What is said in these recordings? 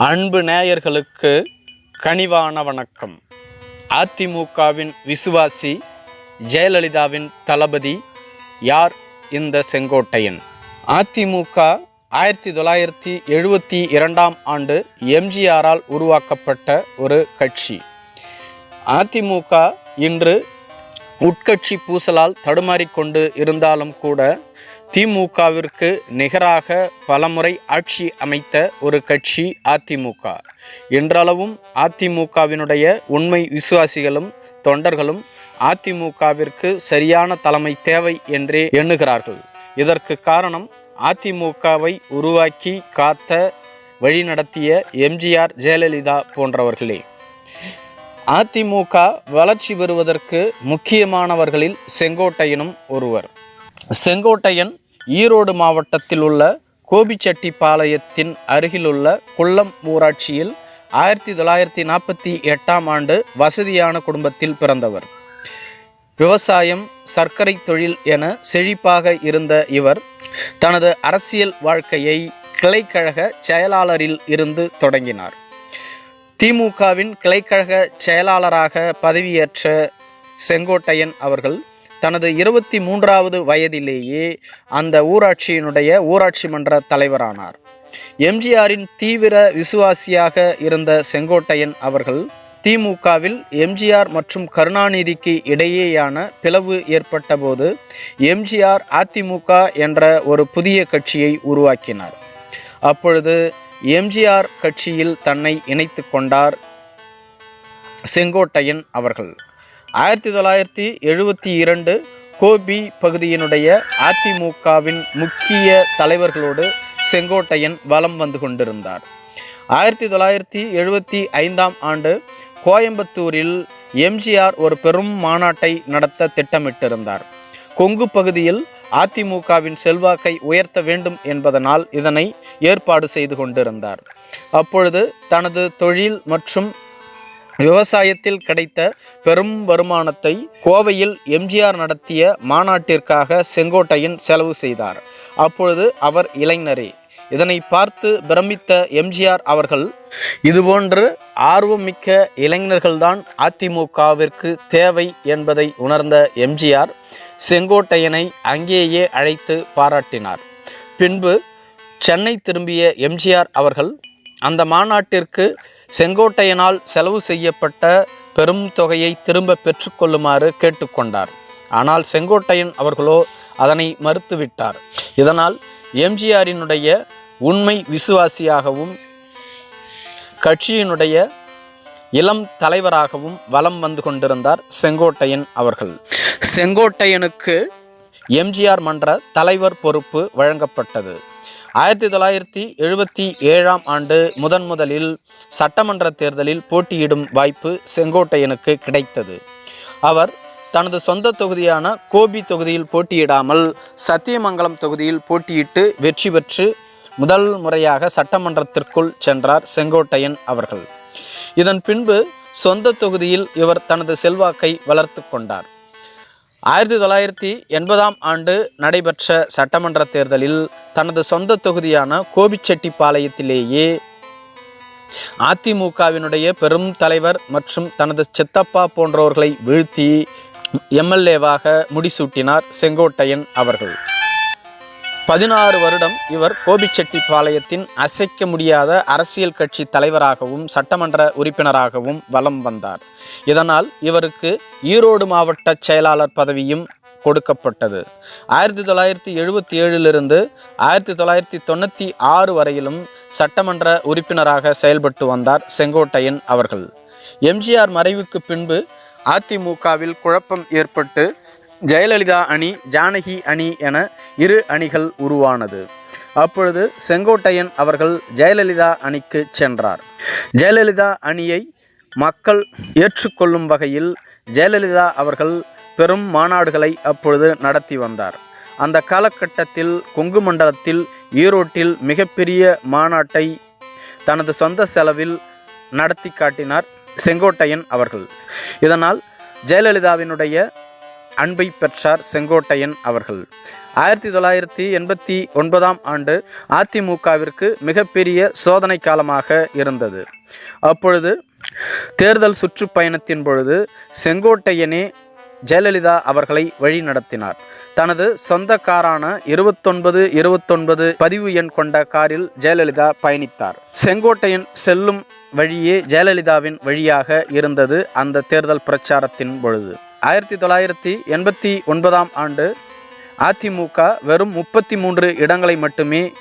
அன்பு நேயர்களுக்கு கனிவான வணக்கம். அதிமுகவின் விசுவாசி ஜெயலலிதாவின் தளபதி யார் இந்த செங்கோட்டையன்? அதிமுக ஆயிரத்தி தொள்ளாயிரத்தி எழுபத்தி இரண்டாம் ஆண்டு எம்ஜிஆரால் உருவாக்கப்பட்ட ஒரு கட்சி. அதிமுக இன்று உட்கட்சி பூசலால் தடுமாறிக்கொண்டு இருந்தாலும் கூட திமுகவிற்கு நிகராக பலமுறை ஆட்சி அமைத்த ஒரு கட்சி அதிமுக. இன்றளவும் அதிமுகவினுடைய உண்மை விசுவாசிகளும் தொண்டர்களும் அதிமுகவிற்கு சரியான தலைமை தேவை என்றே எண்ணுகிறார்கள். இதற்கு காரணம் அதிமுகவை உருவாக்கி காத்த வழிநடத்திய எம்ஜிஆர் ஜெயலலிதா போன்றவர்களே. அதிமுக வளர்ச்சி பெறுவதற்கு முக்கியமானவர்களில் செங்கோட்டையனும் ஒருவர். செங்கோட்டையன் ஈரோடு மாவட்டத்தில் உள்ள கோபிச்செட்டிப்பாளையத்தின் அருகிலுள்ள குள்ளம் ஊராட்சியில் ஆயிரத்தி தொள்ளாயிரத்தி நாற்பத்தி எட்டாம் ஆண்டு வசதியான குடும்பத்தில் பிறந்தவர். விவசாயம் சர்க்கரை தொழில் என செழிப்பாக இருந்த இவர் தனது அரசியல் வாழ்க்கையை கிளைக்கழக செயலாளரில் இருந்து தொடங்கினார். திமுகவின் கிளைக்கழக செயலாளராக பதவியேற்ற செங்கோட்டையன் அவர்கள் தனது இருபத்தி மூன்றாவது வயதிலேயே அந்த ஊராட்சியினுடைய ஊராட்சி மன்ற தலைவரானார். எம்ஜிஆரின் தீவிர விசுவாசியாக இருந்த செங்கோட்டையன் அவர்கள் திமுகவில் எம்ஜிஆர் மற்றும் கருணாநிதிக்கு இடையேயான பிளவு ஏற்பட்டபோது எம்ஜிஆர் அதிமுக என்ற ஒரு புதிய கட்சியை உருவாக்கினார். அப்பொழுது எம்ஜிஆர் கட்சியில் தன்னை இணைத்து கொண்டார் செங்கோட்டையன் அவர்கள். ஆயிரத்தி தொள்ளாயிரத்தி எழுபத்தி இரண்டு கோபி பகுதியினுடைய அதிமுகவின் முக்கிய தலைவர்களோடு செங்கோட்டையன் வலம் வந்து கொண்டிருந்தார். ஆயிரத்தி தொள்ளாயிரத்தி எழுபத்தி ஐந்தாம் ஆண்டு கோயம்புத்தூரில் எம்ஜிஆர் ஒரு பெரும் மாநாட்டை நடத்த திட்டமிட்டிருந்தார். கொங்கு பகுதியில் அதிமுகவின் செல்வாக்கை உயர்த்த வேண்டும் என்பதனால் இதனை ஏற்பாடு செய்து கொண்டிருந்தார். அப்பொழுது தனது தொழில் மற்றும் விவசாயத்தில் கிடைத்த பெரும் வருமானத்தை கோவையில் எம்ஜிஆர் நடத்திய மாநாட்டிற்காக செங்கோட்டையன் செலவு செய்தார். அப்பொழுது அவர் இளைஞரே. இதனை பார்த்து பிரமித்த எம்ஜிஆர் அவர்கள் இதுபோன்று ஆர்வமிக்க இளைஞர்கள்தான் அதிமுகவிற்கு தேவை என்பதை உணர்ந்த எம்ஜிஆர் செங்கோட்டையனை அங்கேயே அழைத்து பாராட்டினார். பின்பு சென்னை திரும்பிய எம்ஜிஆர் அவர்கள் அந்த மாநாட்டிற்கு செங்கோட்டையனால் செலவு செய்யப்பட்ட பெரும் தொகையை திரும்ப பெற்றுக்கொள்ளுமாறு கேட்டுக்கொண்டார். ஆனால் செங்கோட்டையன் அவர்களோ அதனை மறுத்துவிட்டார். இதனால் எம்ஜிஆரினுடைய உண்மை விசுவாசியாகவும் கட்சியினுடைய இளம் தலைவராகவும் வலம் வந்து கொண்டிருந்தார் செங்கோட்டையன் அவர்கள். செங்கோட்டையனுக்கு எம்ஜிஆர் மன்ற தலைவர் பொறுப்பு வழங்கப்பட்டது. ஆயிரத்தி தொள்ளாயிரத்தி எழுபத்தி ஏழாம் ஆண்டு முதன் முதலில் சட்டமன்ற தேர்தலில் போட்டியிடும் வாய்ப்பு செங்கோட்டையனுக்கு கிடைத்தது. அவர் தனது சொந்த தொகுதியான கோபி தொகுதியில் போட்டியிடாமல் சத்தியமங்கலம் தொகுதியில் போட்டியிட்டு வெற்றி பெற்று முதல் முறையாக சட்டமன்றத்திற்குள் சென்றார் செங்கோட்டையன் அவர்கள். இதன் பின்பு சொந்த தொகுதியில் இவர் தனது செல்வாக்கை வளர்த்து கொண்டார். ஆயிரத்தி தொள்ளாயிரத்தி எண்பதாம் ஆண்டு நடைபெற்ற சட்டமன்ற தேர்தலில் தனது சொந்த தொகுதியான கோபிச்செட்டிப்பாளையத்திலேயே அதிமுகவினுடைய பெரும் தலைவர் மற்றும் தனது சித்தப்பா போன்றவர்களை வீழ்த்தி எம்எல்ஏவாக முடிசூட்டினார் செங்கோட்டையன் அவர்கள். பதினாறு வருடம் இவர் கோபிச்செட்டிப்பாளையத்தின் அசைக்க முடியாத அரசியல் கட்சி தலைவராகவும் சட்டமன்ற உறுப்பினராகவும் வலம் வந்தார். இதனால் இவருக்கு ஈரோடு மாவட்ட செயலாளர் பதவியும் கொடுக்கப்பட்டது. ஆயிரத்தி தொள்ளாயிரத்தி எழுபத்தி ஏழிலிருந்து ஆயிரத்தி தொள்ளாயிரத்தி தொண்ணூற்றி ஆறு வரையிலும் சட்டமன்ற உறுப்பினராக செயல்பட்டு வந்தார் செங்கோட்டையன் அவர்கள். எம்ஜிஆர் மறைவுக்கு பின்பு அதிமுகவில் குழப்பம் ஏற்பட்டு ஜெயலலிதா அணி ஜானகி அணி என இரு அணிகள் உருவானது. அப்பொழுது செங்கோட்டையன் அவர்கள் ஜெயலலிதா அணிக்கு சென்றார். ஜெயலலிதா அணியை மக்கள் ஏற்றுக்கொள்ளும் வகையில் ஜெயலலிதா அவர்கள் பெரும் மாநாடுகளை அப்பொழுது நடத்தி வந்தார். அந்த காலகட்டத்தில் கொங்கு மண்டலத்தில் ஈரோட்டில் மிகப்பெரிய மாநாட்டை தனது சொந்த செலவில் நடத்தி காட்டினார் செங்கோட்டையன் அவர்கள். இதனால் ஜெயலலிதாவினுடைய அன்பை பெற்றார் செங்கோட்டையன் அவர்கள். ஆயிரத்தி தொள்ளாயிரத்தி எண்பத்தி ஒன்பதாம் ஆண்டு அதிமுகவிற்கு மிகப்பெரிய சோதனை காலமாக இருந்தது. அப்பொழுது தேர்தல் சுற்றுப்பயணத்தின் பொழுது செங்கோட்டையனே ஜெயலலிதா அவர்களை வழி நடத்தினார். தனது சொந்த காரான இருபத்தொன்பது இருபத்தொன்பது பதிவு எண் கொண்ட காரில் ஜெயலலிதா பயணித்தார். செங்கோட்டையன் செல்லும் வழியே ஜெயலலிதாவின் வழியாக இருந்தது அந்த தேர்தல் பிரச்சாரத்தின் பொழுது. ஆயிரத்தி தொள்ளாயிரத்தி எண்பத்தி ஒன்பதாம் ஆண்டு அதிமுக வெறும் முப்பத்தி மூன்று இடங்களை மட்டுமே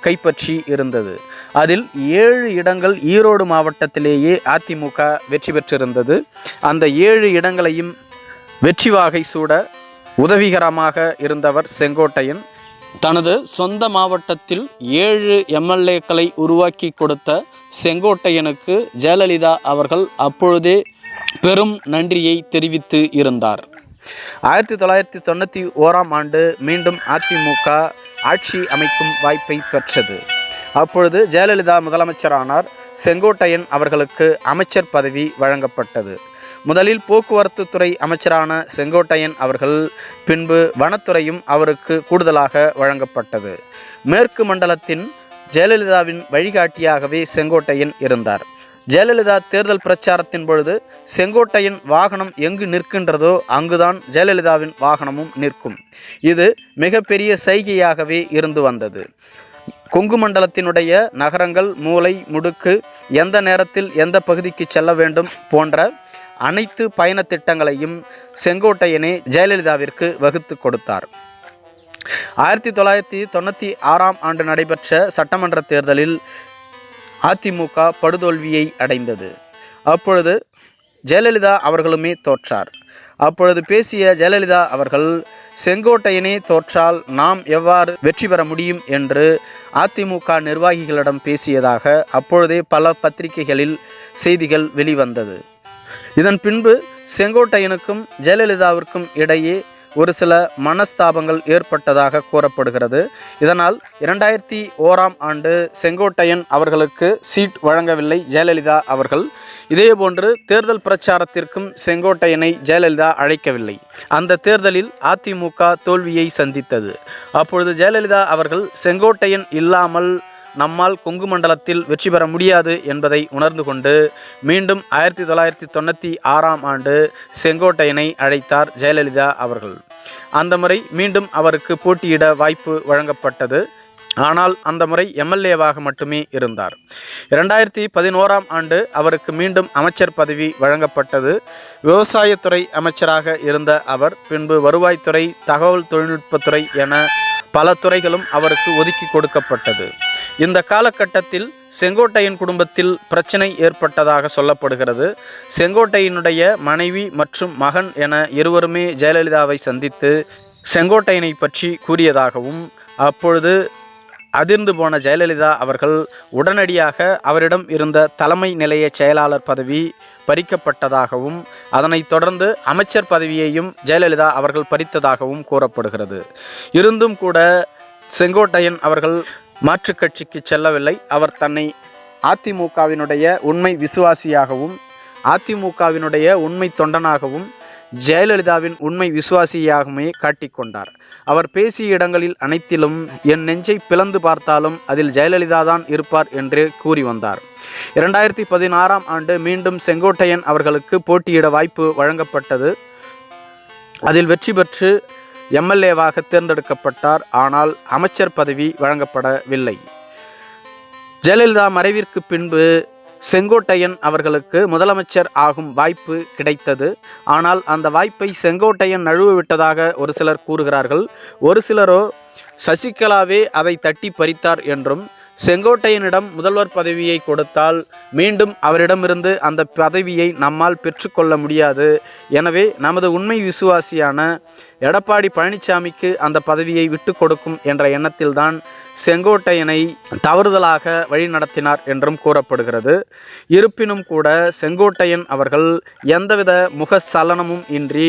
கைப்பற்றி இருந்தது. அதில் ஏழு இடங்கள் ஈரோடு மாவட்டத்திலேயே அதிமுக வெற்றி பெற்றிருந்தது. அந்த ஏழு இடங்களையும் வெற்றி வாகை சூட உதவிகரமாக இருந்தவர் செங்கோட்டையன். தனது சொந்த மாவட்டத்தில் ஏழு எம்எல்ஏக்களை உருவாக்கி கொடுத்த செங்கோட்டையனுக்கு ஜெயலலிதா அவர்கள் அப்பொழுதே பெரும் நன்றியை தெரிவித்து இருந்தார். ஆயிரத்தி தொள்ளாயிரத்தி தொண்ணூற்றி ஓராம் ஆண்டு மீண்டும் அதிமுக ஆட்சி அமைக்கும் வாய்ப்பை பெற்றது. அப்பொழுது ஜெயலலிதா முதலமைச்சரானார். செங்கோட்டையன் அவர்களுக்கு அமைச்சர் பதவி வழங்கப்பட்டது. முதலில் போக்குவரத்து துறை அமைச்சரான செங்கோட்டையன் அவர்கள் பின்பு வனத்துறையும் அவருக்கு கூடுதலாக வழங்கப்பட்டது. மேற்கு மண்டலத்தின் ஜெயலலிதாவின் வழிகாட்டியாகவே செங்கோட்டையன் இருந்தார். ஜெயலலிதா தேர்தல் பிரச்சாரத்தின் பொழுது செங்கோட்டையின் வாகனம் எங்கு நிற்கின்றதோ அங்குதான் ஜெயலலிதாவின் வாகனமும் நிற்கும். இது மிகப்பெரிய சைகையாகவே இருந்து வந்தது. கொங்கு மண்டலத்தினுடைய நகரங்கள் மூளை முடுக்கு எந்த நேரத்தில் எந்த பகுதிக்கு செல்ல வேண்டும் போன்ற அனைத்து பயண திட்டங்களையும் செங்கோட்டையனே ஜெயலலிதாவிற்கு வகுத்து கொடுத்தார். ஆயிரத்தி தொள்ளாயிரத்தி தொண்ணூற்றி ஆறாம் ஆண்டு நடைபெற்ற சட்டமன்ற தேர்தலில் அதிமுக படுதோல்வியை அடைந்தது. அப்பொழுது ஜெயலலிதா அவர்களுமே தோற்றார். அப்பொழுது பேசிய ஜெயலலிதா அவர்கள் செங்கோட்டையனே தோற்றால் நாம் எவ்வாறு வெற்றி பெற முடியும்? என்று அதிமுக நிர்வாகிகளிடம் பேசியதாக அப்பொழுதே பல பத்திரிகைகளில் செய்திகள் வெளிவந்தது. இதன் பின்பு செங்கோட்டையனுக்கும் ஜெயலலிதாவிற்கும் இடையே ஒரு சில மனஸ்தாபங்கள் ஏற்பட்டதாக கூறப்படுகிறது. இதனால் இரண்டாயிரத்தி ஓராம் ஆண்டு செங்கோட்டையன் அவர்களுக்கு சீட் வழங்கவில்லை ஜெயலலிதா அவர்கள். இதேபோன்று தேர்தல் பிரச்சாரத்திற்கும் செங்கோட்டையனை ஜெயலலிதா அழைக்கவில்லை. அந்த தேர்தலில் அதிமுக தோல்வியை சந்தித்தது. அப்பொழுது ஜெயலலிதா அவர்கள் செங்கோட்டையன் இல்லாமல் நம்மால் கொங்கு மண்டலத்தில் வெற்றி பெற முடியாது என்பதை உணர்ந்து கொண்டு மீண்டும் ஆயிரத்தி தொள்ளாயிரத்தி தொண்ணூற்றி ஆறாம் ஆண்டு செங்கோட்டையனை அழைத்தார் ஜெயலலிதா அவர்கள். அந்த முறை மீண்டும் அவருக்கு போட்டியிட வாய்ப்பு வழங்கப்பட்டது. ஆனால் அந்த முறை எம்எல்ஏவாக மட்டுமே இருந்தார். இரண்டாயிரத்தி பதினோராம் ஆண்டு அவருக்கு மீண்டும் அமைச்சர் பதவி வழங்கப்பட்டது. விவசாயத்துறை அமைச்சராக இருந்த அவர் பின்பு வருவாய்த்துறை தகவல் தொழில்நுட்பத்துறை என பல துறைகளும் அவருக்கு ஒதுக்கி கொடுக்கப்பட்டது. இந்த காலகட்டத்தில் செங்கோட்டையின் குடும்பத்தில் பிரச்சனை ஏற்பட்டதாக சொல்லப்படுகிறது. செங்கோட்டையினுடைய மனைவி மற்றும் மகன் என இருவருமே ஜெயலலிதாவை சந்தித்து செங்கோட்டையனை பற்றி கூறியதாகவும் அப்பொழுது அதிர்ந்து போன ஜெயலலிதா அவர்கள் உடனடியாக அவரிடம் இருந்த தலைமை நிலைய செயலாளர் பதவி பறிக்கப்பட்டதாகவும் அதனைத் தொடர்ந்து அமைச்சர் பதவியையும் ஜெயலலிதா அவர்கள் பறித்ததாகவும் கூறப்படுகிறது. இருந்தும் கூட செங்கோட்டையன் அவர்கள் மாற்றுக் கட்சிக்கு செல்லவில்லை. அவர் தன்னை அதிமுகவினுடைய உண்மை விசுவாசியாகவும் அதிமுகவினுடைய உண்மை தொண்டனாகவும் ஜெயலலிதாவின் உண்மை விசுவாசியாகவே காட்டிக்கொண்டார் அவர் பேசிய இடங்களில் அனைத்திலும் என் நெஞ்சை பிளந்து பார்த்தாலும் அதில் ஜெயலலிதா தான் இருப்பார் என்று கூறி வந்தார். இரண்டாயிரத்தி பதினாறாம் ஆண்டு மீண்டும் செங்கோட்டையன் அவர்களுக்கு போட்டியிட வாய்ப்பு வழங்கப்பட்டது. அதில் வெற்றி பெற்று எம்எல்ஏவாக தேர்ந்தெடுக்கப்பட்டார். ஆனால் அமைச்சர் பதவி வழங்கப்படவில்லை. ஜெயலலிதா மறைவிற்கு பின்பு செங்கோட்டையன் அவர்களுக்கு முதலமைச்சர் ஆகும் வாய்ப்பு கிடைத்தது. ஆனால் அந்த வாய்ப்பை செங்கோட்டையன் நழுவு விட்டதாக ஒரு சிலர் கூறுகிறார்கள். ஒரு சிலரோ சசிகலாவே அதை தட்டி பறித்தார் என்றும் செங்கோட்டையனிடம் முதல்வர் பதவியை கொடுத்தால் மீண்டும் அவரிடமிருந்து அந்த பதவியை நம்மால் பெற்றுக்கொள்ள முடியாது. எனவே நமது உண்மை விசுவாசியான எடப்பாடி பழனிசாமிக்கு அந்த பதவியை விட்டு கொடுக்கும் என்ற எண்ணத்தில்தான் செங்கோட்டையனை தவறுதலாக வழிநடத்தினார் என்றும் கூறப்படுகிறது. இருப்பினும் கூட செங்கோட்டையன் அவர்கள் எந்தவித முக சலனமும் இன்றி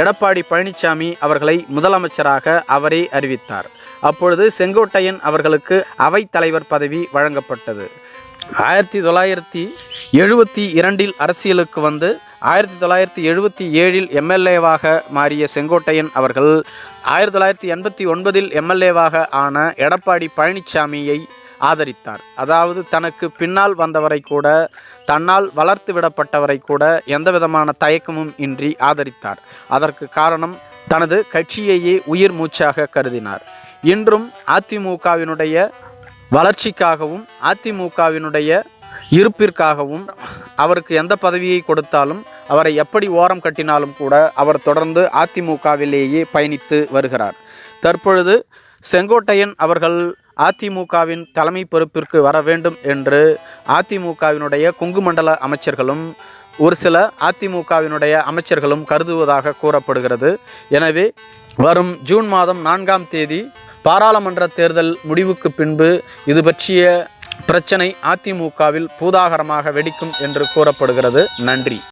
எடப்பாடி பழனிசாமி அவர்களை முதலமைச்சராக அவரே அறிவித்தார். அப்பொழுது செங்கோட்டையன் அவர்களுக்கு அவைத்தலைவர் பதவி வழங்கப்பட்டது. ஆயிரத்தி தொள்ளாயிரத்தி எழுபத்தி இரண்டில் அரசியலுக்கு வந்து ஆயிரத்தி தொள்ளாயிரத்தி எழுபத்தி ஏழில் எம்எல்ஏவாக மாறிய செங்கோட்டையன் அவர்கள் ஆயிரத்தி தொள்ளாயிரத்தி எண்பத்தி ஒன்பதில் எம்எல்ஏவாக ஆன எடப்பாடி பழனிசாமியை ஆதரித்தார். அதாவது தனக்கு பின்னால் வந்தவரை கூட தன்னால் வளர்த்து விடப்பட்டவரை கூட எந்தவிதமான தயக்கமும் இன்றி ஆதரித்தார். அதற்கு காரணம் தனது கட்சியையே உயிர் மூச்சாக கருதினார். இன்றும் அதிமுகவினுடைய வளர்ச்சிக்காகவும் அதிமுகவினுடைய இருப்பிற்காகவும் அவருக்கு எந்த பதவியை கொடுத்தாலும் அவரை எப்படி ஓரம் கட்டினாலும் கூட அவர் தொடர்ந்து அதிமுகவிலேயே பயணித்து வருகிறார். தற்பொழுது செங்கோட்டையன் அவர்கள் அதிமுகவின் தலைமை பொறுப்பிற்கு வர வேண்டும் என்று அதிமுகவினுடைய குங்குமண்டல அமைச்சர்களும் ஒரு சில அதிமுகவினுடைய அமைச்சர்களும் கருதுவதாக கூறப்படுகிறது. எனவே வரும் ஜூன் மாதம் நான்காம் தேதி பாராளுமன்ற தேர்தல் முடிவுக்கு பின்பு இது பற்றிய பிரச்சனை அதிமுகவில் பூதாகரமாக வெடிக்கும் என்று கூறப்படுகிறது. நன்றி.